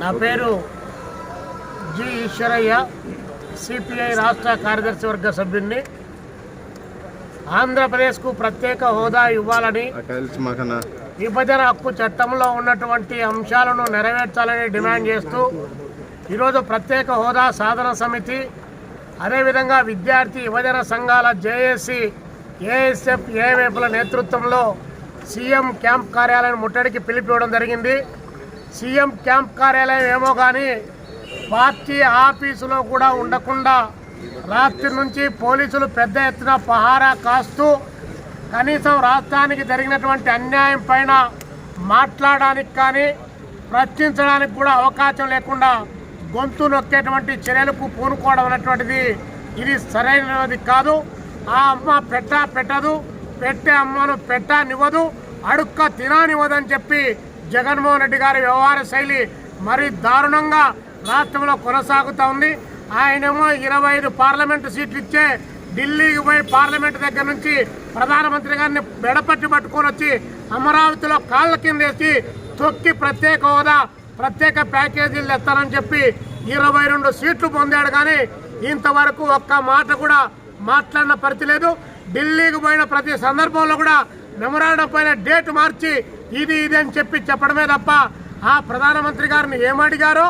నా పేరు G Eshwaraiah CPI రాష్ట్ర కార్యదర్శి వర్గ సభ్యుడిని ఆంధ్రప్రదేశ్కు ప్రత్యేక హోదా ఇవ్వాలని విభజన హక్కు చట్టంలో ఉన్నటువంటి అంశాలను నెరవేర్చాలని డిమాండ్ చేస్తూ ఈరోజు ప్రత్యేక హోదా సాధన సమితి అదేవిధంగా విద్యార్థి యువజన సంఘాల జేఏసీ ఏఎస్ఎఫ్ ఏవైపుల నేతృత్వంలో సీఎం క్యాంప్ కార్యాలయం ముట్టడికి పిలిపివ్వడం జరిగింది. సీఎం క్యాంప్ కార్యాలయం ఏమో కానీ పార్టీ ఆఫీసులో కూడా ఉండకుండా రాత్రి నుంచి పోలీసులు పెద్ద ఎత్తున పహారా కాస్తూ కనీసం రాష్ట్రానికి జరిగినటువంటి అన్యాయం పైన మాట్లాడడానికి కానీ ప్రశ్నించడానికి కూడా అవకాశం లేకుండా గొంతు నొక్కేటువంటి చర్యలకు పూనుకోవడం అనేటువంటిది ఇది సరైనది కాదు. ఆ అమ్మ పెట్ట పెట్టదు పెట్టే అమ్మను పెట్టనివ్వదు అడుక్క తిననివ్వదని చెప్పి జగన్మోహన్ రెడ్డి గారి వ్యవహార శైలి మరి దారుణంగా రాష్ట్రంలో కొనసాగుతూ ఉంది. ఆయనేమో ఇరవై ఐదు పార్లమెంటు సీట్లు ఇచ్చే ఢిల్లీకి పోయి పార్లమెంట్ దగ్గర నుంచి ప్రధానమంత్రి గారిని బెడపట్టి పట్టుకొని వచ్చి అమరావతిలో కాళ్ళ కింద వేసి తొక్కి ప్రత్యేక హోదా ప్రత్యేక ప్యాకేజీలు తెస్తానని చెప్పి ఇరవై రెండు సీట్లు పొందాడు కానీ ఇంతవరకు ఒక్క మాట కూడా మాట్లాడిన పరిస్థితి లేదు. ఢిల్లీకి పోయిన ప్రతి సందర్భంలో కూడా మెమరాండం పైన డేట్ మార్చి ఇది ఇది అని చెప్పి చెప్పడమే తప్ప ఆ ప్రధానమంత్రి గారిని ఏమడిగారో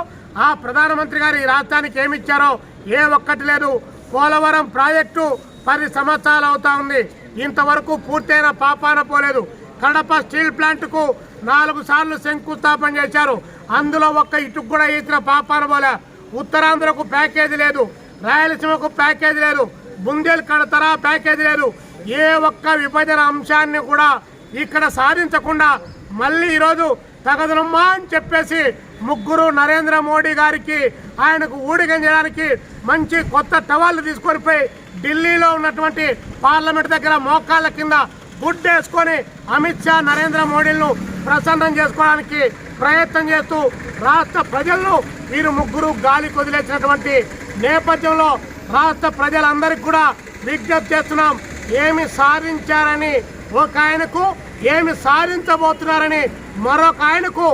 ఆ ప్రధానమంత్రి గారు ఈ రాష్ట్రానికి ఏమిచ్చారో ఏ ఒక్కటి లేదు. పోలవరం ప్రాజెక్టు పది సంవత్సరాలు అవుతా ఉంది. ఇంతవరకు పూర్తయిన పాపాన పోలేదు. కడప స్టీల్ ప్లాంట్కు నాలుగు సార్లు శంకుస్థాపన చేశారు. అందులో ఒక్క ఇటుకు కూడా ఇచ్చిన పాపాన పోలే. ఉత్తరాంధ్రకు ప్యాకేజీ లేదు. రాయలసీమకు ప్యాకేజీ లేదు. బుందేలు కడతరా ప్యాకేజీ లేదు. ఏ ఒక్క విభజన అంశాన్ని కూడా ఇక్కడ సాధించకుండా మళ్ళీ ఈరోజు తగదనమ్మా అని చెప్పేసి ముగ్గురు నరేంద్ర మోడీ గారికి ఆయనకు ఊడిగం చేయడానికి మంచి కొత్త టవాళ్ళు తీసుకొని పోయి ఢిల్లీలో ఉన్నటువంటి పార్లమెంట్ దగ్గర మోకాళ్ళ కింద గుడ్డేసుకొని అమిత్ షా నరేంద్ర మోడీలను ప్రసన్నం చేసుకోవడానికి ప్రయత్నం చేస్తూ రాష్ట్ర ప్రజలను వీరు ముగ్గురు గాలి కొదిలేసినటువంటి నేపథ్యంలో రాష్ట్ర ప్రజలందరికీ కూడా విజ్ఞప్తి చేస్తున్నాం. ఏమి సాధించారని ఒక ఆయనకు ఏమి సాధించబోతున్నారని మరొక ఆయనకు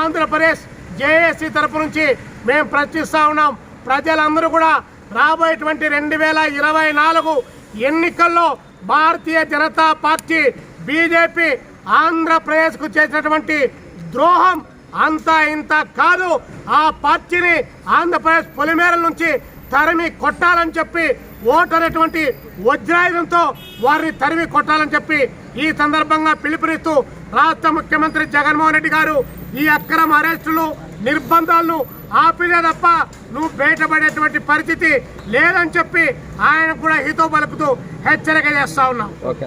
ఆంధ్రప్రదేశ్ జేఏసీ తరపు నుంచి మేము ప్రశ్నిస్తూ ఉన్నాం. ప్రజలందరూ కూడా రాబోయేటువంటి రెండు వేల ఇరవై నాలుగు ఎన్నికల్లో భారతీయ జనతా పార్టీ బీజేపీ ఆంధ్రప్రదేశ్కు చేసినటువంటి ద్రోహం అంతా ఇంత కాదు. ఆ పార్టీని ఆంధ్రప్రదేశ్ పొలిమేరల నుంచి తరిమి కొట్టాలని చెప్పి ఓటు అనేటువంటి వజ్రాయుధంతో వారిని తరిమి కొట్టాలని చెప్పి ఈ సందర్భంగా పిలుపునిస్తూ రాష్ట్ర ముఖ్యమంత్రి జగన్మోహన్ రెడ్డి గారు ఈ అక్రమ అరెస్టులు నిర్బంధాలను ఆపితే తప్ప నువ్వు బయటపడేటువంటి పరిస్థితి లేదని చెప్పి ఆయన కూడా హితో పలుకుతూ హెచ్చరిక చేస్తా ఉన్నాం. ఓకే